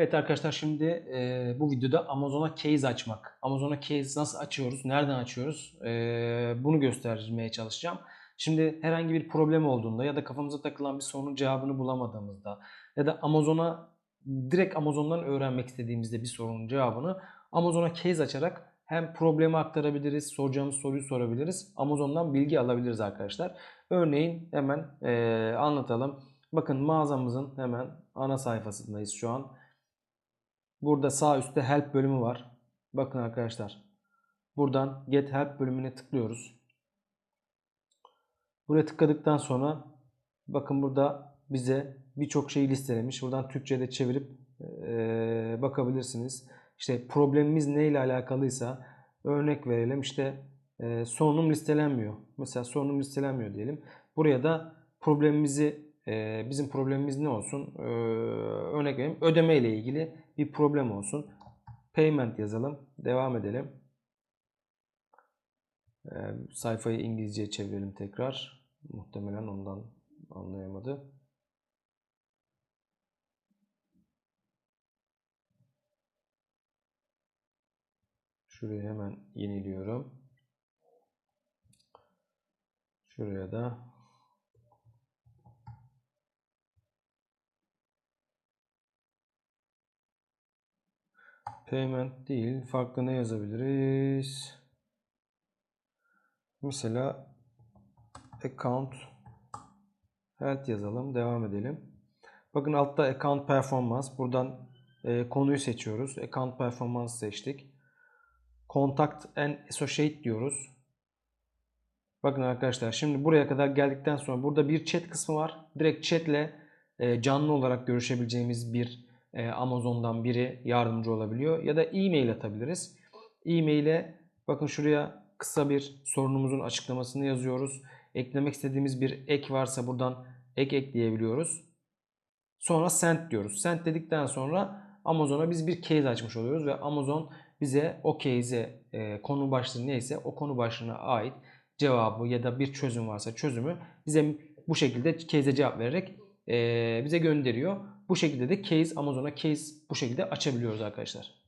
Evet arkadaşlar şimdi e, bu videoda Amazon'a case açmak. Amazon'a case nasıl açıyoruz, nereden açıyoruz e, bunu göstermeye çalışacağım. Şimdi herhangi bir problem olduğunda ya da kafamıza takılan bir sorunun cevabını bulamadığımızda ya da Amazon'a direkt Amazon'dan öğrenmek istediğimizde bir sorunun cevabını Amazon'a case açarak hem problemi aktarabiliriz, soracağımız soruyu sorabiliriz. Amazon'dan bilgi alabiliriz arkadaşlar. Örneğin hemen e, anlatalım. Bakın mağazamızın hemen ana sayfasındayız şu an. Burada sağ üstte help bölümü var. Bakın arkadaşlar. Buradan get help bölümüne tıklıyoruz. Buraya tıkladıktan sonra bakın burada bize birçok şeyi listelemiş. Buradan Türkçe'de çevirip eee, bakabilirsiniz. İşte problemimiz neyle alakalıysa örnek verelim. İşte eee sorunum listelenmiyor. Mesela sorunum listelenmiyor diyelim. Buraya da problemimizi eee, bizim problemimiz ne olsun? Eee, örnek vereyim. Ödeme ile ilgili bir problem olsun. Payment yazalım. Devam edelim. Eee, sayfayı İngilizceye çevirelim tekrar. Muhtemelen ondan anlayamadı. Şurayı hemen yeniliyorum. Şuraya da payment değil, farklı ne yazabiliriz? Mesela account health yazalım, devam edelim. Bakın altta account performance. Buradan e, konuyu seçiyoruz. Account performance seçtik. Contact and associate diyoruz. Bakın arkadaşlar şimdi buraya kadar geldikten sonra burada bir chat kısmı var. Direkt chatle e, canlı olarak görüşebileceğimiz bir Amazon'dan biri yardımcı olabiliyor. Ya da e-mail atabiliriz. E-mail'e bakın şuraya kısa bir sorunumuzun açıklamasını yazıyoruz. Eklemek istediğimiz bir ek varsa buradan ek ekleyebiliyoruz. Sonra send diyoruz. Send dedikten sonra Amazon'a biz bir case açmış oluyoruz ve Amazon bize o case'e e, konu başlığı neyse o konu başlığına ait cevabı ya da bir çözüm varsa çözümü bize bu şekilde case'e cevap vererek e, bize gönderiyor. Bu şekilde de case Amazon'a case bu şekilde açabiliyoruz arkadaşlar.